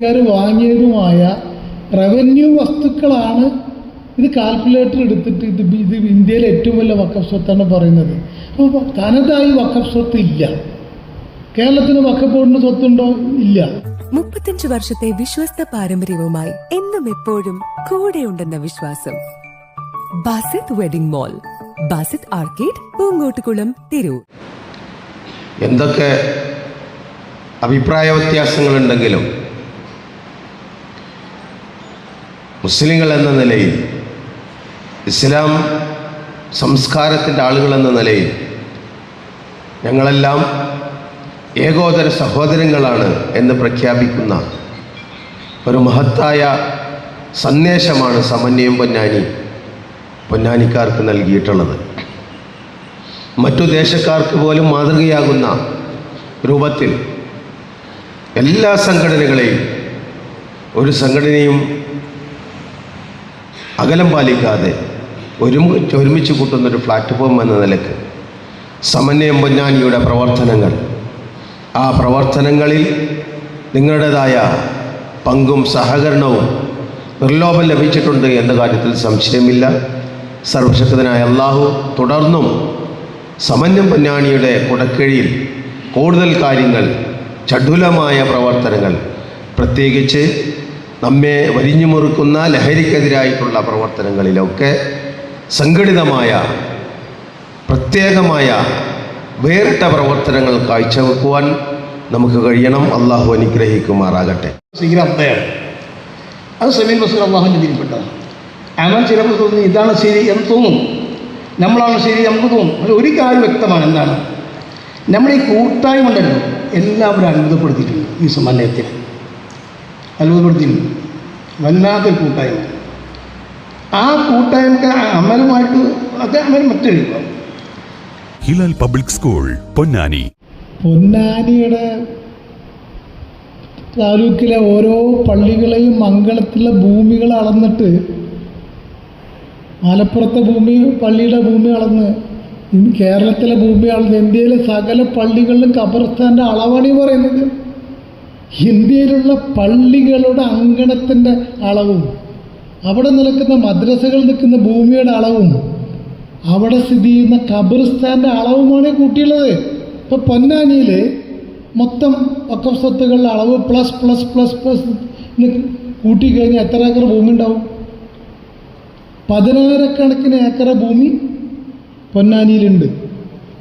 സർക്കാർ വാങ്ങിയതുമായ റവന്യൂ വസ്തുക്കളാണ് ഇത് കാൽക്കുലേറ്റർ എടുത്തിട്ട് ഇത് ഇത് ഇന്ത്യയിലെ ഏറ്റവും വലിയ വക്കഫ് സ്വത്താണ് പറയുന്നത്. അപ്പോൾ തനതായി വക്കഫ് സ്വത്ത് ഇല്ല. കേരളത്തിന് വക്കഫ് ബോർഡിന് സ്വത്തുണ്ടോ? ഇല്ല. മുപ്പത്തഞ്ച് വർഷത്തെ വിശ്വസ്ത പാരമ്പര്യവുമായി എന്നും എപ്പോഴും കൂടെയുണ്ടെന്ന വിശ്വാസം. Basith wedding mall Basith arcade Poongottukulam Tirur. എന്തൊക്കെ അഭിപ്രായ വ്യത്യാസങ്ങളുണ്ടെങ്കിലും മുസ്ലിങ്ങൾ എന്ന നിലയിൽ ഇസ്ലാം സംസ്കാരത്തിന്റെ ആളുകൾ എന്ന നിലയിൽ ഞങ്ങളെല്ലാം ഏകോദര സഹോദരങ്ങളാണ് എന്ന് പ്രഖ്യാപിക്കുന്ന ഒരു മഹത്തായ സന്ദേശമാണ് സമന്വയം പൊന്നാനി പൊന്നാനിക്കാർക്ക് നൽകിയിട്ടുള്ളത്. മറ്റു ദേശക്കാർക്ക് പോലും മാതൃകയാകുന്ന രൂപത്തിൽ എല്ലാ സംഘടനകളെയും ഒരു സംഘടനയും അകലം പാലിക്കാതെ ഒരുമിച്ച് ഒരുമിച്ച് കൂട്ടുന്നൊരു പ്ലാറ്റ്ഫോം എന്ന നിലയ്ക്ക് സമന്വയം പൊന്നാനിയുടെ പ്രവർത്തനങ്ങൾ. ആ പ്രവർത്തനങ്ങളിൽ നിങ്ങളുടേതായ പങ്കും സഹകരണവും നിർലോഭം ലഭിച്ചിട്ടുണ്ട് എന്ന കാര്യത്തിൽ സംശയമില്ല. സർവശക്തനായ അള്ളാഹു തുടർന്നും സമന്വയം പൊന്നാനിയുടെ കുടക്കീഴിൽ കൂടുതൽ കാര്യങ്ങൾ ചടുലമായ പ്രവർത്തനങ്ങൾ പ്രത്യേകിച്ച് നമ്മെ വരിഞ്ഞു മുറുക്കുന്ന ലഹരിക്കെതിരായിട്ടുള്ള പ്രവർത്തനങ്ങളിലൊക്കെ സംഘടിതമായ പ്രത്യേകമായ വേറിട്ട പ്രവർത്തനങ്ങൾ കാഴ്ചവെക്കുവാൻ നമുക്ക് കഴിയണം. അള്ളാഹു അനുഗ്രഹിക്കുമാറാകട്ടെ. അത് സമീൻ ബസീർ അള്ളാഹുവിന്റെ ഇതിൽപ്പെട്ടതാണ് അമൽ ചിലപ്പോൾ തോന്നുന്നു ഇതാണ് ശരി എന്ന് തോന്നും. നമ്മളാണ് ശരി നമുക്ക് തോന്നും. പക്ഷെ ഒരു കാര്യം വ്യക്തമാണ് എന്താണ്? നമ്മുടെ ഈ കൂട്ടായ്മ ഉണ്ടല്ലോ എല്ലാവരും അത്ഭുതപ്പെടുത്തിയിട്ടുണ്ട് ഈ സമന്വയത്തിൽ അത്ഭുതപ്പെടുത്തിയിട്ടുണ്ട് വല്ലാത്തൊരു കൂട്ടായ്മ. ആ കൂട്ടായ്മക്ക് അമലുമായിട്ട് അത് അമൽ മറ്റൊരു ഹിലാൽ പബ്ലിക് സ്കൂൾ പൊന്നാനി. പൊന്നാനിയുടെ താലൂക്കിലെ ഓരോ പള്ളികളെയും മംഗളത്തിലെ ഭൂമികൾ അളന്നിട്ട് മലപ്പുറത്തെ ഭൂമി പള്ളിയുടെ ഭൂമി അളന്ന് കേരളത്തിലെ ഭൂമി അളന്ന് ഇന്ത്യയിലെ സകല പള്ളികളിലും ഖബർസ്ഥാന്റെ അളവാണ് ഈ പറയുന്നത്. ഇന്ത്യയിലുള്ള പള്ളികളുടെ അങ്കണത്തിന്റെ അളവും അവിടെ നിൽക്കുന്ന മദ്രസകൾ നിൽക്കുന്ന ഭൂമിയുടെ അളവും അവിടെ സ്ഥിതി ചെയ്യുന്ന ഖബർസ്ഥാന്റെ അളവുമാണ് കൂട്ടിയുള്ളത്. ഇപ്പോൾ പൊന്നാനിയിൽ മൊത്തം ഒക്കെ സ്വത്തുകളുടെ അളവ് പ്ലസ് പ്ലസ് പ്ലസ് പ്ലസ് കൂട്ടിക്കഴിഞ്ഞാൽ എത്ര ഏക്കർ ഭൂമി ഉണ്ടാവും? പതിനായിരക്കണക്കിന് ഏക്കർ ഭൂമി പൊന്നാനിയിലുണ്ട്.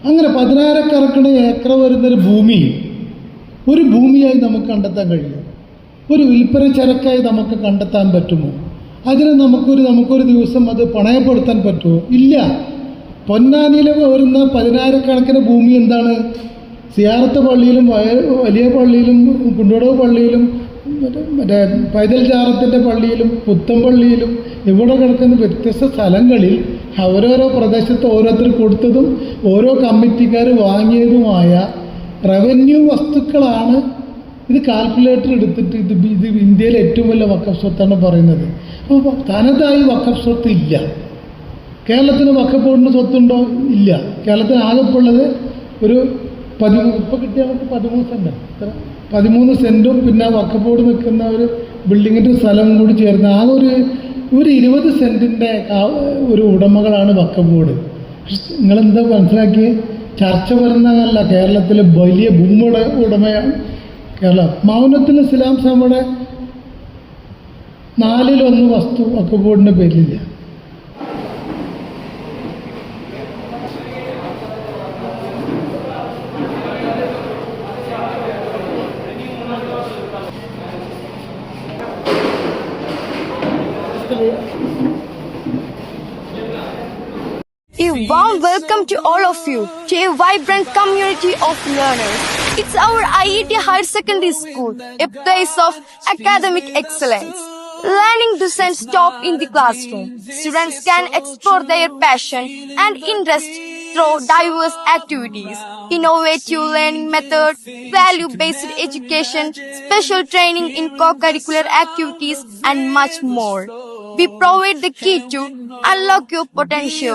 അങ്ങനെ പതിനായിരക്കണക്കിന് ഏക്കർ വരുന്നൊരു ഭൂമി ഒരു ഭൂമിയായി നമുക്ക് കണ്ടെത്താൻ കഴിയും ഒരു വിൽപ്പന ചരക്കായി നമുക്ക് കണ്ടെത്താൻ പറ്റുമോ? അതിന് നമുക്കൊരു നമുക്കൊരു ദിവസം അത് പണയപ്പെടുത്താൻ പറ്റുമോ? ഇല്ല. പൊന്നാനിയിൽ വരുന്ന പതിനായിരക്കണക്കിന് ഭൂമി എന്താണ്? സിയാറത്ത് പള്ളിയിലും വലിയ പള്ളിയിലും കുണ്ടോടവ് പള്ളിയിലും മറ്റേ പൈതൽ ജാറത്തിന്റെ പള്ളിയിലും പുത്തൻ പള്ളിയിലും ഇവിടെ കിടക്കുന്ന വ്യത്യസ്ത സ്ഥലങ്ങളിൽ ഓരോരോ പ്രദേശത്ത് ഓരോരുത്തർ കൊടുത്തതും ഓരോ കമ്മിറ്റിക്കാർ വാങ്ങിയതുമായ റവന്യൂ വസ്തുക്കളാണ് ഇത് കാൽക്കുലേറ്റർ എടുത്തിട്ട് ഇത് ഇത് ഇന്ത്യയിലെ ഏറ്റവും വലിയ വക്കഫ് സ്വത്താണ് പറയുന്നത്. അപ്പോൾ തനതായി വക്കഫ് സ്വത്ത് ഇല്ല. കേരളത്തിന് വക്കഫ് ബോർഡിന് സ്വത്തുണ്ടോ? ഇല്ല. കേരളത്തിന് ആകെപ്പുള്ളത് ഒരു പതിമൂന്ന് ഇപ്പോൾ കിട്ടിയ നമുക്ക് പതിമൂന്ന് സെന്റ് എത്ര പതിമൂന്ന് സെന്റും പിന്നെ വക്കഫ് ബോർഡ് നിൽക്കുന്ന ഒരു ബിൽഡിങ്ങിന്റെ സ്ഥലം കൂടി ചേർന്ന് ആ ഒരു ഒരു ഇരുപത് സെന്റിന്റെ ഒരു ഉടമകളാണ് വക്കഫ് ബോർഡ് നിങ്ങളെന്താ മനസ്സിലാക്കി ചർച്ച വരുന്നതല്ല കേരളത്തിൽ വലിയ ഭൂമിയുടെ ഉടമയാണ് കേരളം. മൗനത്തിൽ ഇസ്ലാം സഭയുടെ നാലിലൊന്ന് വസ്തു ഒക്കെ ബോർഡിന്റെ പേരിലില്ല. A warm welcome to all of you to a vibrant community of learners. It's our IET Higher Secondary School, a place of academic excellence. Learning doesn't stop in the classroom. Students can explore their passion and interest through diverse activities, innovative learning methods, value-based education, special training in co-curricular activities, and much more. We provide the key to unlock your potential.